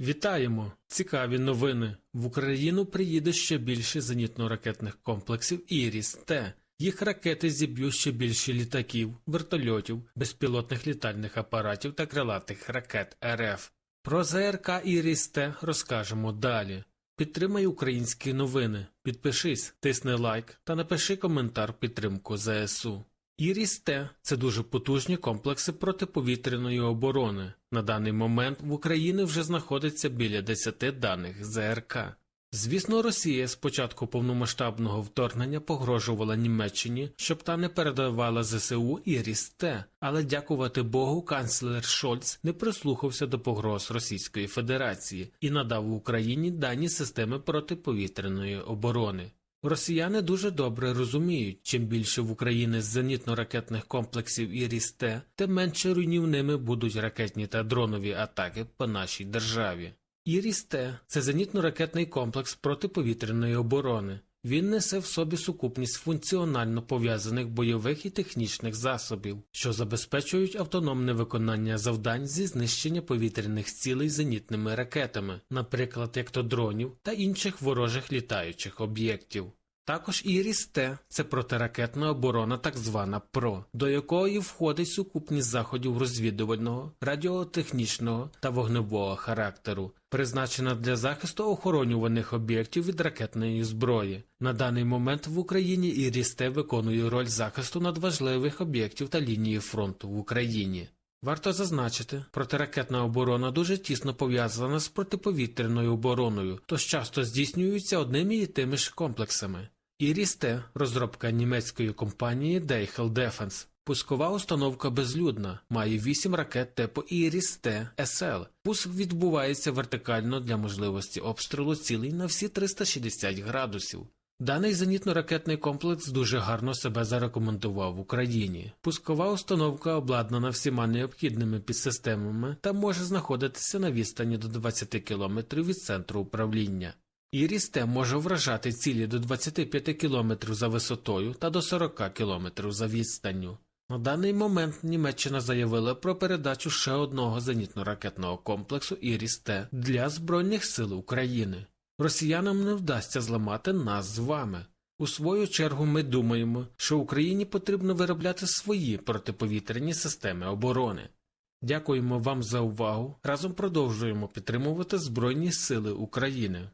Вітаємо! Цікаві новини. В Україну приїде ще більше зенітно-ракетних комплексів «Іріс-Т». Їх ракети зіб'ють ще більше літаків, вертольотів, безпілотних літальних апаратів та крилатих ракет РФ. Про ЗРК «Іріс-Т» розкажемо далі. Підтримай українські новини, підпишись, тисни лайк та напиши коментар підтримку ЗСУ. Іріс-Т – це дуже потужні комплекси протиповітряної оборони. На даний момент в Україні вже знаходиться біля 10 даних ЗРК. Звісно, Росія з початку повномасштабного вторгнення погрожувала Німеччині, щоб та не передавала ЗСУ Іріс-Т, але дякувати Богу, канцлер Шольц не прислухався до погроз Російської Федерації і надав Україні дані системи протиповітряної оборони. Росіяни дуже добре розуміють, чим більше в Україні зенітно-ракетних комплексів і рісте, тим менше руйнівними будуть ракетні та дронові атаки по нашій державі. Іріс-Т – це зенітно-ракетний комплекс протиповітряної оборони. Він несе в собі сукупність функціонально пов'язаних бойових і технічних засобів, що забезпечують автономне виконання завдань зі знищення повітряних цілей зенітними ракетами, наприклад, як то дронів та інших ворожих літаючих об'єктів. Також Іріс-Т – це протиракетна оборона, так звана ПРО, до якої входить сукупність заходів розвідувального, радіотехнічного та вогневого характеру, призначена для захисту охоронюваних об'єктів від ракетної зброї. На даний момент в Україні Іріс-Т виконує роль захисту надважливих об'єктів та лінії фронту в Україні. Варто зазначити, протиракетна оборона дуже тісно пов'язана з протиповітряною обороною, тож часто здійснюється одними і тими ж комплексами. Іріс-Т – розробка німецької компанії Deichel Defense. Пускова установка безлюдна, має 8 ракет типу Іріс-Т СЛ. Пуск відбувається вертикально для можливості обстрілу цілей на всі 360 градусів. Даний зенітно-ракетний комплекс дуже гарно себе зарекомендував в Україні. Пускова установка обладнана всіма необхідними підсистемами та може знаходитися на відстані до 20 км від центру управління. Іріс-Т може вражати цілі до 25 км за висотою та до 40 км за відстанню. На даний момент Німеччина заявила про передачу ще одного зенітно-ракетного комплексу Іріс-Т для Збройних сил України. Росіянам не вдасться зламати нас з вами. У свою чергу ми думаємо, що Україні потрібно виробляти свої протиповітряні системи оборони. Дякуємо вам за увагу. Разом продовжуємо підтримувати Збройні Сили України.